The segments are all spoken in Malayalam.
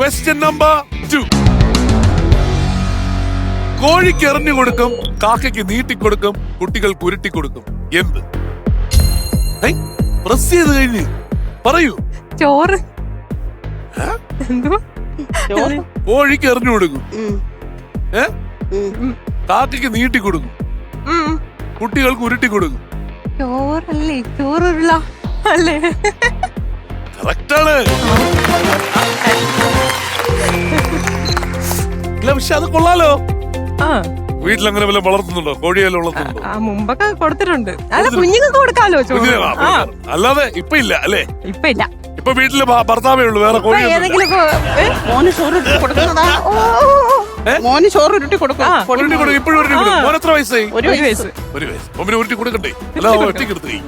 ക്വസ്റ്റ്യൻ നമ്പർ ടു കോഴിക്ക് എറിഞ്ഞു കൊടുക്കും കാക്കയ്ക്ക് നീട്ടിക്കൊടുക്കും കുട്ടികൾ കുരുട്ടി കൊടുക്കും. എന്ത്? പ്രസ് ചെയ്ത് കഴിഞ്ഞ് പറയൂ. ചോറ്. കോഴിക്ക് എറിഞ്ഞു കൊടുക്കും. ഏ. കാക്കയ്ക്ക് നീട്ടി കൊടുക്കും. കുട്ടികൾക്ക് ഉരുട്ടി കൊടുക്കും. ചോറല്ലേ ചോറുള്ള അല്ലേ? കറക്റ്റാണ്. ഇല്ല പക്ഷെ അത് കൊള്ളാലോ? ആ. വീട്ടിലങ്ങനെ വല്ല വളർത്തുന്നുണ്ടോ? കോഴിയെല്ലാം വളർത്തുന്നുണ്ടോ? ആ മുമ്പൊക്കെ കൊടുത്തിട്ടുണ്ട്. അല്ല കുഞ്ഞുങ്ങൾക്ക് ചോറ്? കുഞ്ഞിനെ ആ അല്ലാതെ ഇപ്പൊ ഇല്ല അല്ലേ? ഇപ്പൊ ഇല്ല ഇപ്പൊ വീട്ടിൽ ഭ- ഭർത്താവേ ഉള്ളൂ വേറെ ഇപ്പൊ കോഴി ഏതെങ്കിലും ഒക്കെ- ഏ? മോന് ചോറ് ഉരുട്ടി കൊടുക്കുന്നതാ ഓ, ഓ, ഓ. മോന് ചോറ് ഉരുട്ടി കൊടുക്കും. ഉരുട്ടി കൊടുക്കും. ഇപ്പോഴും ഉരുട്ടി കൊടുക്കും. മോൻ എത്ര വയസ്സായി? ഒരു വയസ്സ്. ഒരു വയസ്സ്. ഒമ്മിനെ ഉരുട്ടി കൊടുക്കണ്ടേ? അല്ല കഴിയും.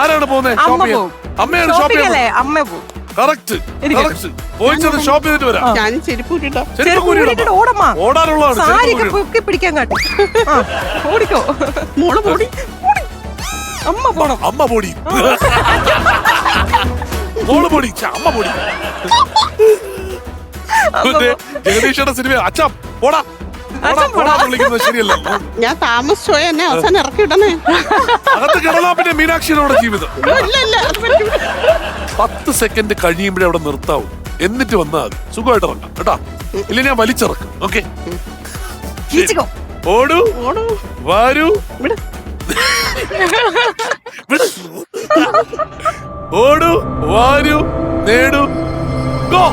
ആരാണ് പോകുന്നത് ഷോപ്പ് ചെയ്യാൻ. അമ്മയാണ് ഷോപ്പ് ചെയ്യാൻ അമ്മ പോവും കറക്റ്റ്. കറക്റ്റ്. പോയിച്ചത് ഷോപ്പ് ചെയ്തിട്ട് വരാം. ഞാൻ ചെരുപ്പ് ചെരുപ്പ് ഓടമ്മ ഓടാനുള്ളതാണ്. സാരിക്ക് പൊക്കി പിടിക്കാൻ കാട്ടി. ഓടിക്കോ. മോൾ പൊടി അമ്മ പോണം. അമ്മ പൊടി. മോൾ പൊടി. അമ്മ പൊടി. ജഗദീഷയുടെ സിനിമ അച്ഛാ പോടാ ഞാൻ താമസിച്ചു പോയി എന്നെ അവസാനം ഇറക്കി വിടണേ. അകത്ത് കിടന്നാ പിന്നെ മീനാക്ഷിയുടെ ജീവിതം. ഇല്ല ഇല്ല അത് പറ്റൂല. പത്ത് സെക്കൻഡ് കഴിയുമ്പോഴേ അവിടെ നിർത്താവും. എന്നിട്ട് വന്നാൽ മതി സുഖമായിട്ട് ഇറങ്ങാം കേട്ടാ? ഇല്ല ഞാൻ വലിച്ചിറക്കും ഓക്കെ? ഓടൂ. ഓടൂ. വാരൂ. ഓടൂ വാരൂ നേടൂ ഗോ.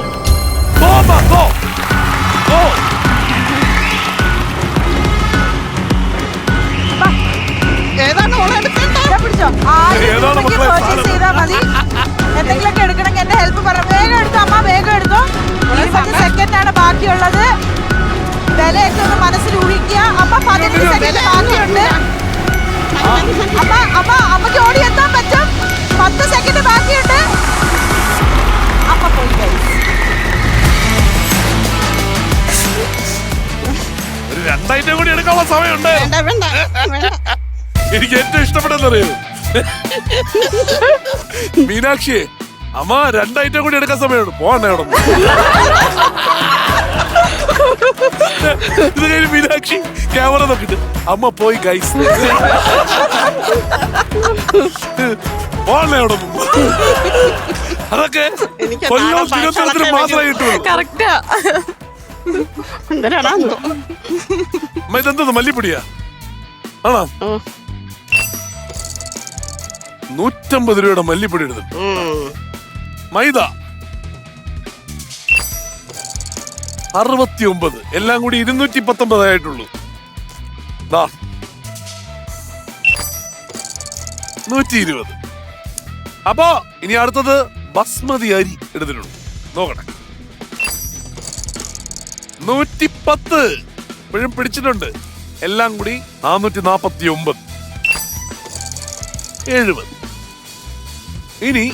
ഇതാ പിടിച്ചോ. ഏതാണ് ഉണ്ടെങ്കിൽ സാധനം? ചെയ്താ മതി. എന്തെങ്കിലുമൊക്കെ എടുക്കണമെങ്കിൽ എന്റെ ഹെൽപ്പ് പറ വേഗം എടുത്തോ അമ്മ വേഗം എടുത്തോ. ഇരുപത് സെക്കൻഡ് ആണ് ബാക്കിയുള്ളത്. വിലയൊക്കെ ഒന്ന് മനസ്സിൽ ഊഹിക്കുക. അമ്മ പതിനഞ്ച് സെക്കൻഡ് ബാക്കിയുണ്ട്. അമ്മ അമ്മ അമ്മയ്ക്ക് ഓടി എത്താൻ പറ്റും. പത്ത് സെക്കൻഡ് ബാക്കിയുണ്ട്. അമ്മ പോയി രണ്ടായിരം കൂടി എടുക്കാനുള്ള സമയമുണ്ട്. വേണ്ട വേണ്ട വേണ്ട. എനിക്ക് ഏറ്റവും ഇഷ്ടപ്പെട്ടെന്നറിയോ മീനാക്ഷിയെ അമ്മ രണ്ടൈറ്റം കൂടി എടുക്കാൻ സമയമാണ് പോണേ അവിടെ ഇത് കഴിഞ്ഞ് മീനാക്ഷി ക്യാമറ നോക്കിട്ട് അമ്മ പോയി ഗൈസ് പോണേ അവിടെ അതൊക്കെ കൊല്ലോ തിരുവനന്തപുരത്തിന് മാത്രമേ കിട്ടുള്ളൂ. കറക്റ്റാ. അമ്മ ഇതെന്തോ മല്ലിപ്പൊടിയാ? ആണോ. നൂറ്റമ്പത് രൂപയുടെ മല്ലിപ്പൊടി എടുത്തിട്ട് മൈദ. അറുപത്തി ഒമ്പത് എല്ലാം കൂടി ഇരുന്നൂറ്റി പത്തൊമ്പത് ആയിട്ടുള്ളൂ. നൂറ്റി ഇരുപത് അപ്പോ ഇനി അടുത്തത് ബസ്മതി അരി എടുത്തിട്ടുണ്ട്. നോക്കട്ടെ. നൂറ്റി പത്ത് ഇപ്പോഴും പിടിച്ചിട്ടുണ്ട്. എല്ലാം കൂടി നാനൂറ്റി നാപ്പത്തി ഒമ്പത് എഴുപത്. ഇനി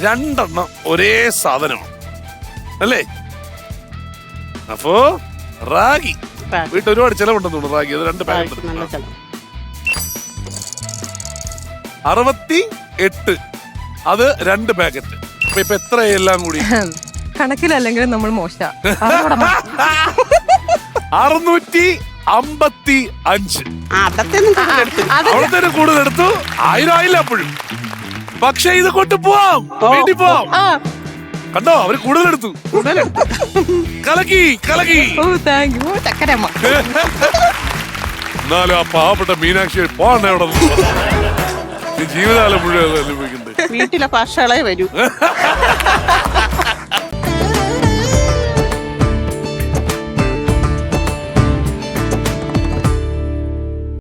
രണ്ടെണ്ണം ഒരേ സാധനമാണ്. അല്ലേ? അപ്പോ റാഗി. വീട്ടിൽ ഒരുപാട് ചെലവുണ്ടെന്ന് തോന്നുന്നു റാഗി. അത് രണ്ട് പാക്കറ്റ്. അറുപത്തി എട്ട് അത് രണ്ട് പാക്കറ്റ്. അപ്പൊ ഇപ്പൊ എത്ര എല്ലാം കൂടി? കണക്കിലല്ലെങ്കിലും നമ്മൾ മോശ അറുന്നൂറ്റി അമ്പത്തി അഞ്ച് അവിടത്തെ. കൂടുതൽ എടുത്തു. ആയിരം ആയില്ല അപ്പോഴും. പക്ഷെ ഇത് കൊണ്ട് പോവാം. വീട്ടിൽ പോവാം. കണ്ടോ? അവർ കൂടുതൽ എടുത്തു. കലകി കലക്കി കലക്കി. എന്നാലും ആ പാവപ്പെട്ട മീനാക്ഷി പോണ അവിടെ ജീവിതകാലം മുഴുവൻ വീട്ടിലെ ഭാഷകളെ വരൂ.